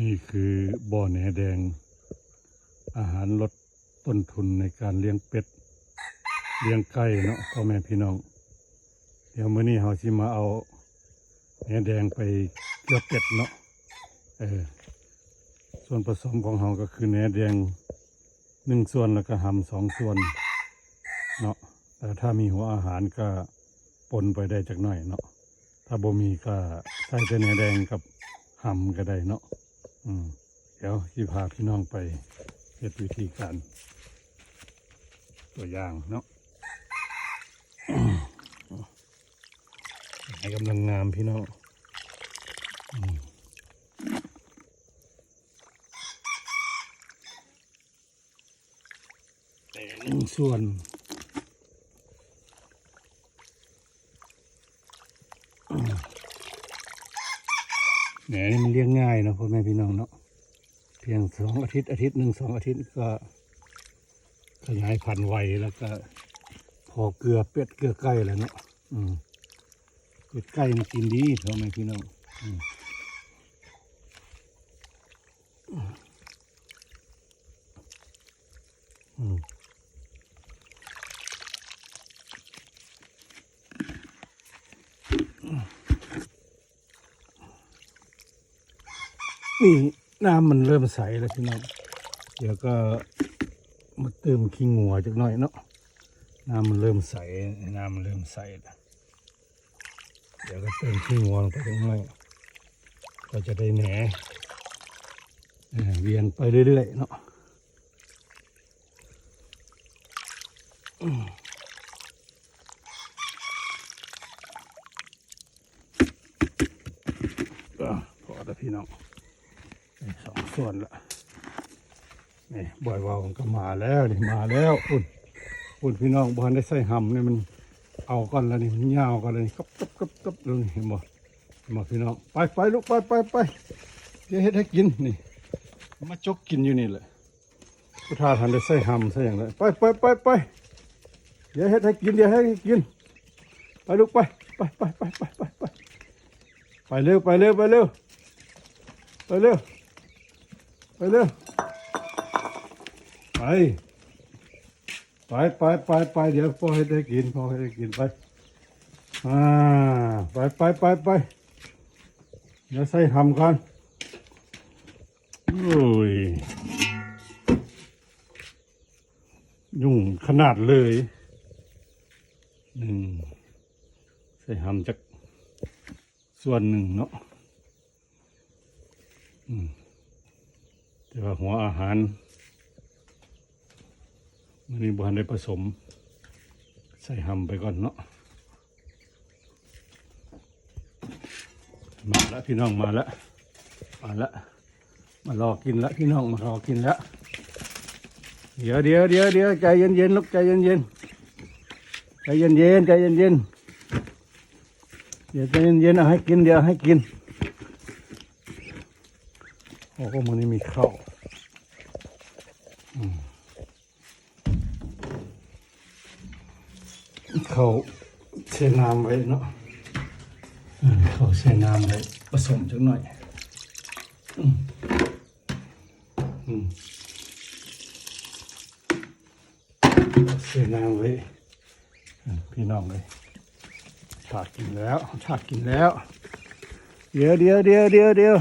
นี่คือบ่อแหนแดง อาหารลดต้นทุนในการเลี้ยงเป็ด เลี้ยงไก่เนาะพ่อแม่พี่น้อง เดี๋ยวมื้อนี้เราสิมาเอาแหนแดงไปเกลือเป็ดเนาะเออส่วนผสมของเราก็คือแหนแดงหนึ่งส่วนแล้วก็หำสองส่วนเนาะแต่ถ้ามีหัวอาหารก็ปนไปได้จักหน่อยเนาะถ้าบ่มีก็ใส่แต่แหนแดงกับหำก็ได้เนาะ อืมเดี๋ยวสิพาพี่น้องไปเฮ็ดวิธีการ ตัวอย่างเนาะให้กำลังงามพี่น้องแต่หนึ่งส่วน แหนนี่มันเลี้ยงง่ายนะพ่อแม่พี่น้องเนาะเพียงสองอาทิตย์อาทิตย์หนึ่งสองอาทิตย์ก็ขยายพันธุ์ไวแล้วก็พอเกลือเป็ดเกลือไก่แล้วเนาะอืมเป็ดไก่มันกินดีเท่าไหมพี่น้องอืมอืม นี่น้ำมันเริ่มใสแล้วพี่น้องเดี๋ยวก็มาเติมขี้งัวจักหน่อยเนาะน้ำมันเริ่มใสน้ำมันเริ่มใสแล้วเดี๋ยวก็เติมขี้งัวลงไปตรงนี้ก็จะได้แหนเออเวียนไปเรื่อยๆเนาะก็พอแล้วพี่น้อง สองส่วนละนี่บ่อยวาวก็มาแล้วนี่มาแล้วอุ่นอุ่นพี่น้องบ้านได้ใส่หำเนี่ยมันเอาก่อนแล้วนี่มันยาวก่อนแล้วนี่กรับกรับกรับกรับเลยเห็นบ่มาพี่น้องไปไปลูกไปไปไปเดี๋ยวเฮ็ดให้กินนี่มาจกกินอยู่นี่แหละพุทธาทานได้ใส่หำใส่อย่างไรไปไปไปไปเดี๋ยวเฮ็ดให้กินเดี๋ยวให้กินไปลูกไปไปไปไปไปไปไปเร็วไปเร็วไปเร็วไปเร็ว ไปเร็วไปไปไปไปไปเดี๋ยวพ่อให้ได้กินพ่อให้ได้กินไปอ่าไปไปไปไปเดี๋ยวใส่หำกันโอ้ยยุ่งขนาดเลยหนึ่งใส่หำจากส่วนหนึ่งเนาะอืม แต่ว่าหัวอาหารมันนี้บ้านได้ผสม ใส่หำไปก่อนเนาะมาแล้วพี่น้องมาแล้วมาแล้วมารอกินแล้วพี่น้องมารอกินแล้วเดี๋ยวเดี๋ยวเดี๋ยวเดี๋ยวใจเย็นเย็นๆลูกใจเย็นเย็นๆใจเย็นเย็นๆใจเย็นเย็นๆเดี๋ยวใจเย็นเย็นๆเอาให้กินเดี๋ยวให้กิน โอ้โหมันนี้มีข้าวเขาเชน้ำไว้เนาะเขาเชน้ำไว้ผสมจังหน่อยเชน้ำไว้พี่น้องเลยชาติกินแล้วชาติกินแล้ว เดี๋ยวเดี๋ยวเดี๋ยวเดี๋ยวเดี๋ยว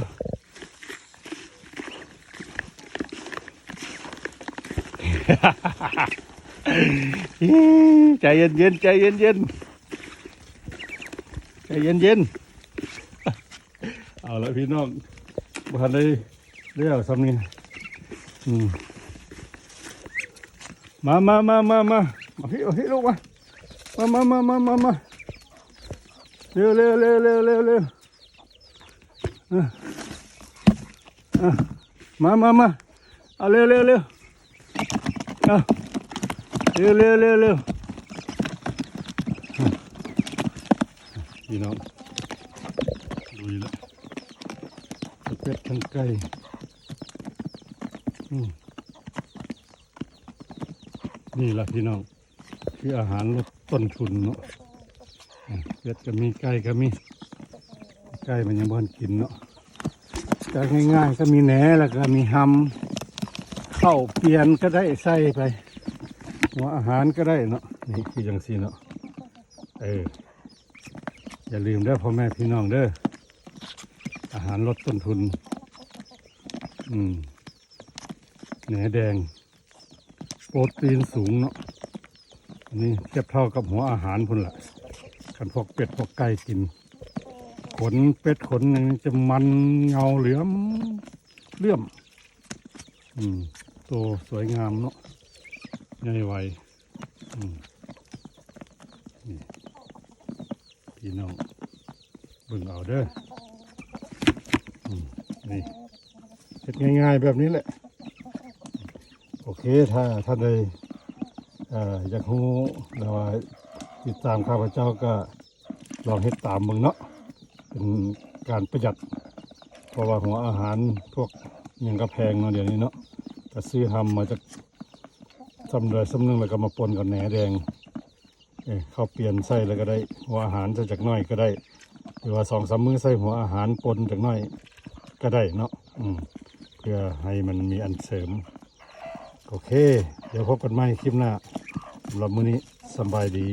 ใจเย็นเย็นใจเย็นเย็นใจเย็นเย็นเอาละพี่น้องบ้านเลยเรียวสำนีอืมามามามามามาพี่มาพี่ลูกมามามามามามามาเร็วเร็วเร็วเร็วเร็วเร็วมามามาเอาเร็วเร็วเร็ว เร็วเร็วเร็วเร็วพี่น้องดูอีกแล้วเป็ดทั้งไก่นี่แหละพี่น้อง คืออาหารลดต้นทุนเนาะเป็ดก็มีไก่ก็มี ไก่มันยังบ้านกินเนาะก็ง่ายๆก็มีแหนแล้วก็มีหำเข้าเปลี่ยนก็ได้ใส่ไป หัวอาหารก็ได้เนาะนี่คือจังสีเนาะเอออย่าลืมเด้อพ่อแม่พี่น้องเด้ออาหารลดต้นทุน อืมแหนแดง โปรตีนสูงเนาะนี่เทียบเท่ากับหัวอาหารพุ่นละกันพวกเป็ดพวกไก่กิน ขนเป็ดขนนึงจะมันเงาเหลือมเลื่อม อืม โตสวยงามเนาะ ใหญ่ไวนี่พี่น้องเบิ่งเอาเด้อนี่เฮ็ดง่ายๆแบบนี้แหละ โอเคถ้าท่านใดอยากรู้แล้วว่าติดตามข้าพเจ้าก็ลองเฮ็ดตามเบิ่งเนาะเป็นการประหยัด เพราะว่าหัวอาหารพวกยังกระแพงเนาะเดี๋ยวนี้เนาะก็ซื้อทำมาจาก ซ้ำเลยซ้ำนึงแล้วก็มาปนกับแหนแดงเอ้ยเข้าเปลี่ยนไส้แล้วก็ได้ หัวอาหารจะจากน้อยก็ได้ หรือว่าสองสามมื้อใส่หัวอาหารปนจากน้อยก็ได้เนาะอืมเพื่อให้มันมีอันเสริม โอเค เดี๋ยวพบกันใหม่คลิปหน้าสำหรับมื้อนี้สบายดี